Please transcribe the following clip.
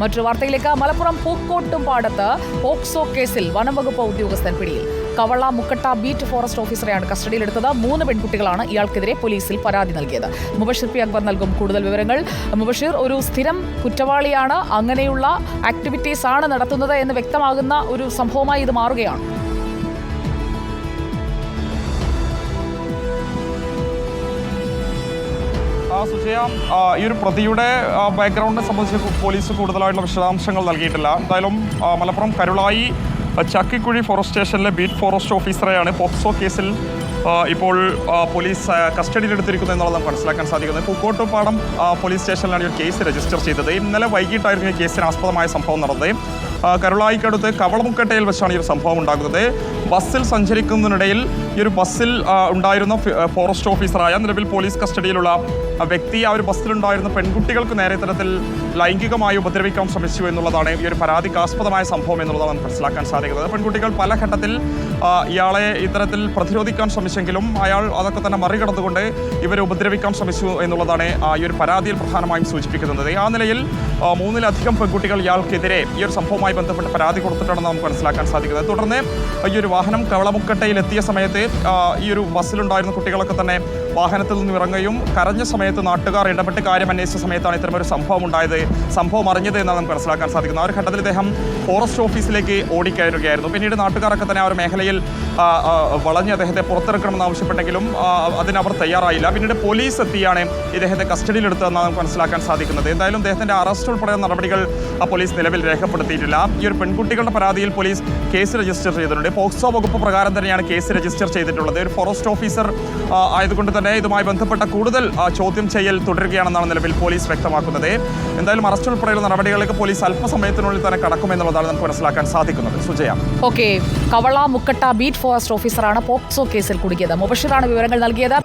മറ്റൊരു വാർത്തയിലേക്ക് മലപ്പുറം പൂക്കോട്ടും പാടത്ത് പോക്സോ കേസിൽ വനംവകുപ്പ് ഉദ്യോഗസ്ഥൻ പിടിയിൽ. കവള മുക്കട്ട ബീറ്റ് ഫോറസ്റ്റ് ഓഫീസറെയാണ് കസ്റ്റഡിയിലെടുത്തത്. മൂന്ന് പെൺകുട്ടികളാണ് ഇയാൾക്കെതിരെ പോലീസിൽ പരാതി നൽകിയത്. മുബഷിർ പി അക്ബർ നൽകും കൂടുതൽ വിവരങ്ങൾ. മുബഷിർ ഒരു സ്ഥിരം കുറ്റവാളിയാണ്. അങ്ങനെയുള്ള ആക്ടിവിറ്റീസ് ആണ് നടത്തുന്നത് എന്ന് വ്യക്തമാകുന്ന ഒരു സംഭവമായി ഇത് മാറുകയാണ്. സുജയ ഈ ഒരു പ്രതിയുടെ ബാക്ക്ഗ്രൗണ്ടിനെ സംബന്ധിച്ച് പോലീസ് കൂടുതലായിട്ടുള്ള വിശദാംശങ്ങൾ നൽകിയിട്ടില്ല. എന്തായാലും മലപ്പുറം കരുളായി ചക്കിക്കുഴി ഫോറസ്റ്റ് സ്റ്റേഷനിലെ ബീറ്റ് ഫോറസ്റ്റ് ഓഫീസറെയാണ് പോക്സോ കേസിൽ ഇപ്പോൾ പോലീസ് കസ്റ്റഡിയിലെടുത്തിരിക്കുന്നത് എന്നുള്ളത് നമുക്ക് മനസ്സിലാക്കാൻ സാധിക്കുന്നത് പൂക്കോട്ടുപാടം പോലീസ് സ്റ്റേഷനിലാണ് ഒരു കേസ് രജിസ്റ്റർ ചെയ്തത്. ഇന്നലെ വൈകിട്ടായിരുന്നു ഈ കേസിന് ആസ്പദമായ സംഭവം നടന്നത്. കരുളായിക്കടുത്ത് കവളമുക്കട്ടയിൽ വെച്ചാണ് ഈ ഒരു സംഭവം ഉണ്ടാകുന്നത്. ബസ്സിൽ സഞ്ചരിക്കുന്നതിനിടയിൽ ഈ ഒരു ബസ്സിൽ ഉണ്ടായിരുന്ന ഫോറസ്റ്റ് ഓഫീസറായ നിലവിൽ പോലീസ് കസ്റ്റഡിയിലുള്ള വ്യക്തി ആ ഒരു ബസ്സിലുണ്ടായിരുന്ന പെൺകുട്ടികൾക്ക് നേരെ തരത്തിൽ ലൈംഗികമായി ഉപദ്രവിക്കാൻ ശ്രമിച്ചു എന്നുള്ളതാണ് ഈ ഒരു പരാതിക്ക് ആസ്പദമായ സംഭവം എന്നുള്ളതാണ് മനസ്സിലാക്കാൻ സാധിക്കുന്നത്. പെൺകുട്ടികൾ പല ഘട്ടത്തിൽ ഇയാളെ ഇത്തരത്തിൽ പ്രതിരോധിക്കാൻ ശ്രമിച്ചെങ്കിലും അയാൾ അതൊക്കെ തന്നെ മറികടന്നുകൊണ്ട് ഇവരെ ഉപദ്രവിക്കാൻ ശ്രമിച്ചു എന്നുള്ളതാണ് ഈ ഒരു പരാതിയിൽ പ്രധാനമായും സൂചിപ്പിക്കുന്നത്. ആ നിലയിൽ മൂന്നിലധികം പെൺകുട്ടികൾ ഇയാൾക്കെതിരെ ഈ ഒരു സംഭവവുമായി ബന്ധപ്പെട്ട് പരാതി കൊടുത്തിട്ടാണെന്ന് നമുക്ക് മനസ്സിലാക്കാൻ സാധിക്കുന്നത്. തുടർന്ന് ഈ ഒരു വാഹനം കവളമുക്കട്ടയിൽ എത്തിയ സമയത്ത് ഈ ഒരു ബസ്സിലുണ്ടായിരുന്ന കുട്ടികളൊക്കെ തന്നെ വാഹനത്തിൽ നിന്ന് ഇറങ്ങുകയും കരഞ്ഞ സമയത്ത് നാട്ടുകാർ ഇടപെട്ട് കാര്യം അന്വേഷിച്ച സമയത്താണ് ഇത്തരമൊരു സംഭവം ഉണ്ടായത്. സംഭവം അറിഞ്ഞത് എന്നാണ് നമുക്ക് മനസ്സിലാക്കാൻ സാധിക്കുന്നത്. ആ ഒരു ഘട്ടത്തിൽ ഇദ്ദേഹം ഫോറസ്റ്റ് ഓഫീസിലേക്ക് ഓടിക്കയറുകയായിരുന്നു. പിന്നീട് നാട്ടുകാരൊക്കെ തന്നെ ആ ഒരു മേഖലയിൽ വളഞ്ഞ് അദ്ദേഹത്തെ പുറത്തിറക്കണമെന്ന് ആവശ്യപ്പെട്ടെങ്കിലും അതിനവർ തയ്യാറായില്ല. പിന്നീട് പോലീസ് എത്തിയാണ് ഇദ്ദേഹത്തെ കസ്റ്റഡിയിലെടുത്തതെന്നാണ് നമുക്ക് മനസ്സിലാക്കാൻ സാധിക്കുന്നത്. എന്തായാലും അദ്ദേഹത്തിന്റെ അറസ്റ്റ് ഉൾപ്പെടെയുള്ള നടപടികൾ പോലീസ് നിലവിൽ രേഖപ്പെടുത്തിയിട്ടില്ല. ഈ ഒരു പെൺകുട്ടികളുടെ പരാതിയിൽ പോലീസ് കേസ് രജിസ്റ്റർ ചെയ്തിട്ടുണ്ട്. പോക്സോ വകുപ്പ് പ്രകാരം തന്നെയാണ് കേസ് രജിസ്റ്റർ ചെയ്തിട്ടുള്ളത്. ഒരു ഫോറസ്റ്റ് ഓഫീസർ ആയതുകൊണ്ട് തന്നെ ഇതുമായി ബന്ധപ്പെട്ട കൂടുതൽ ചോദ്യം ചെയ്യൽ തുടരുകയാണെന്നാണ് നിലവിൽ പോലീസ് വ്യക്തമാക്കുന്നത്. എന്തായാലും അറസ്റ്റ് ഉൾപ്പെടെയുള്ള നടപടികളിലേക്ക് പോലീസ് അല്പസമയത്തിനുള്ളിൽ തന്നെ കടക്കുമെന്നുള്ളതാണ് നമുക്ക് മനസ്സിലാക്കാൻ സാധിക്കുന്നത്. Sujaya. Okay. Kavalamukkatta beat forest ഓഫീസറാണ് പോക്സോ കേസിൽ കുടുങ്ങിയത്. മുബഷിറാണ് വിവരങ്ങൾ നൽകിയത്.